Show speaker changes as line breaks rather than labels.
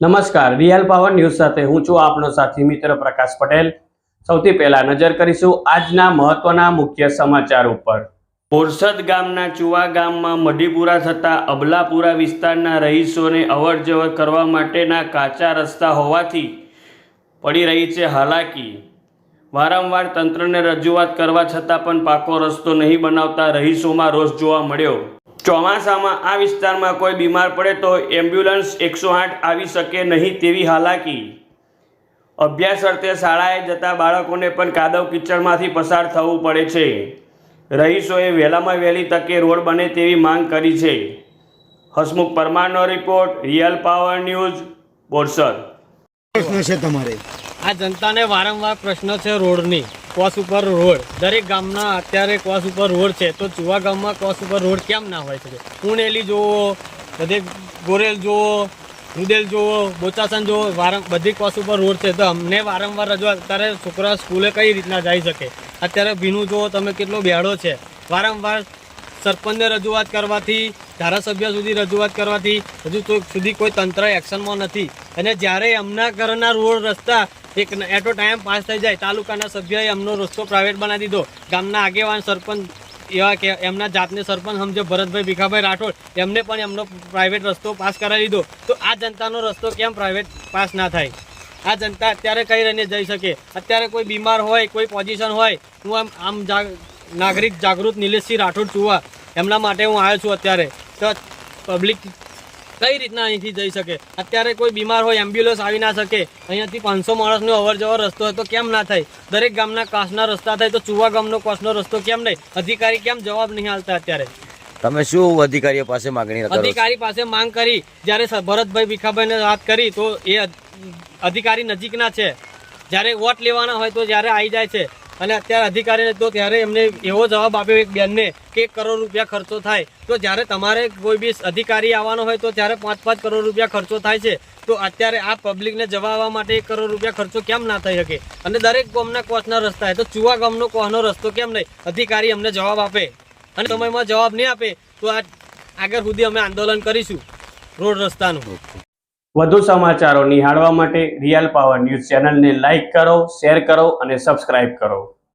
નમસ્કાર, real power news સાથે હું છું આપનો સાથી મિત્ર પ્રકાશ પટેલ. સૌથી પહેલા નજર કરીશું આજના મહત્વના મુખ્ય સમાચાર ઉપર. બોરસદ ગામના ચુવા ગામમાં મઢીપુરા થતા અબલાપુરા વિસ્તારના રહીશોને અવરજવર કરવા માટેના કાચા રસ્તા હોવાથી પડી રહી છે હાલાકી. વારંવાર તંત્રને રજૂઆત કરવા છતાં પણ પાકો રસ્તો નહીં બનાવતા રહીશોમાં રોષ જોવા મળ્યો. ચોમાસામાં આ વિસ્તારમાં કોઈ બીમાર પડે તો એમ્બ્યુલન્સ એકસો આઠ આવી શકે નહીં તેવી હાલાકી. અભ્યાસ અર્થે શાળાએ જતા બાળકોને પણ કાદવ કિચડમાંથી પસાર થવું પડે છે. રહીશોએ વહેલામાં વહેલી તકે રોડ બને તેવી માંગ કરી છે. હસમુખ પરમારનો રિપોર્ટ રિયલ પાવર ન્યૂઝ બોરસર
પ્રશ્ન છે તમારે.
આ જનતાને વારંવાર પ્રશ્ન છે રોડની. કોસ ઉપર રોડ. દરેક ગામના અત્યારે કોસ ઉપર રોડ છે. તો ચુવા ગામમાં કોસ ઉપર રોડ કેમ ના હોય શકે? પુણેલી જુઓ, બધે ગોરેલ જુઓ, રુદેલ જુઓ, બોચાસન જુઓ, વારં, બધી કોસ ઉપર રોડ છે. તો અમને વારંવાર રજૂઆત, અત્યારે છોકરા સ્કૂલે કઈ રીતના જઈ શકે? અત્યારે ભીનું જુઓ, તમે કેટલો બેડો છે. વારંવાર સરપંચને રજૂઆત કરવાથી, ધારાસભ્ય સુધી રજૂઆત કરવાથી, હજુ સુધી કોઈ તંત્ર એક્શનમાં નથી. અને જ્યારે એમના ઘરના રોડ રસ્તા એક એટો ટાઈમ પાસ થઈ જાય. તાલુકાના સભ્યએ એમનો રસ્તો પ્રાઇવેટ બનાવી દીધો. ગામના આગેવાન સરપંચ એવા કે એમના જાતને સરપંચ સમજે ભરતભાઈ ભીખાભાઈ રાઠોડ, એમને પણ એમનો પ્રાઇવેટ રસ્તો પાસ કરાવી દીધો. તો આ જનતાનો રસ્તો કેમ પ્રાઇવેટ પાસ ના થાય? આ જનતા અત્યારે કઈ રહીને જઈ શકે? અત્યારે કોઈ બીમાર હોય, કોઈ પોઝિશન હોય, હું આમ આમ જાગ નાગરિક જાગૃત નિલેશસિંહ રાઠોડ ચુવા એમના માટે હું આવ્યો છું અત્યારે. તો પબ્લિક કઈ રીતના અહીંથી જઈ શકે? અત્યારે કોઈ બીમાર હોય એમ્બ્યુલન્સ આવી ના શકે અહીંયાથી પાંચસો માણસનો અવર જવર રસ્તો હોય તો કેમ ના થાય? દરેક ગામના કાસના રસ્તા થાય તો ચુવા ગામનો કાસનો રસ્તો કેમ નહીં? અધિકારી કેમ જવાબ નહીં હાલતા અત્યારે?
તમે શું અધિકારીઓ પાસે માંગણી
અધિકારી પાસે માંગ કરી જ્યારે ભરતભાઈ ભીખાભાઈને વાત કરી તો એ અધિકારી નજીકના છે. જ્યારે વોટ લેવાના હોય તો જ્યારે આવી જાય છે. અને અત્યારે અધિકારીને તો ત્યારે એમને એવો જવાબ આપ્યો એક બેનને કે એક કરોડ રૂપિયા ખર્ચો થાય. તો જ્યારે તમારે કોઈ બી અધિકારી આવવાનો હોય તો ત્યારે પાંચ પાંચ કરોડ રૂપિયા ખર્ચો થાય છે. તો અત્યારે આ પબ્લિકને જવા આવવા માટે એક કરોડ રૂપિયા ખર્ચો કેમ ના થઈ શકે? અને દરેક ગામના કોચના રસ્તા તો ચુવા ગામનો કોહનો રસ્તો કેમ નહીં? અધિકારી અમને જવાબ આપે. અને સમયમાં જવાબ નહીં આપે. તો આ આગળ સુધી અમે આંદોલન કરીશું. રોડ રસ્તાનું.
વધુ સમાચારો નિહાળવા માટે રિયલ પાવર ન્યૂઝ ચેનલને લાઇક કરો, શેર કરો અને સબસ્ક્રાઇબ કરો.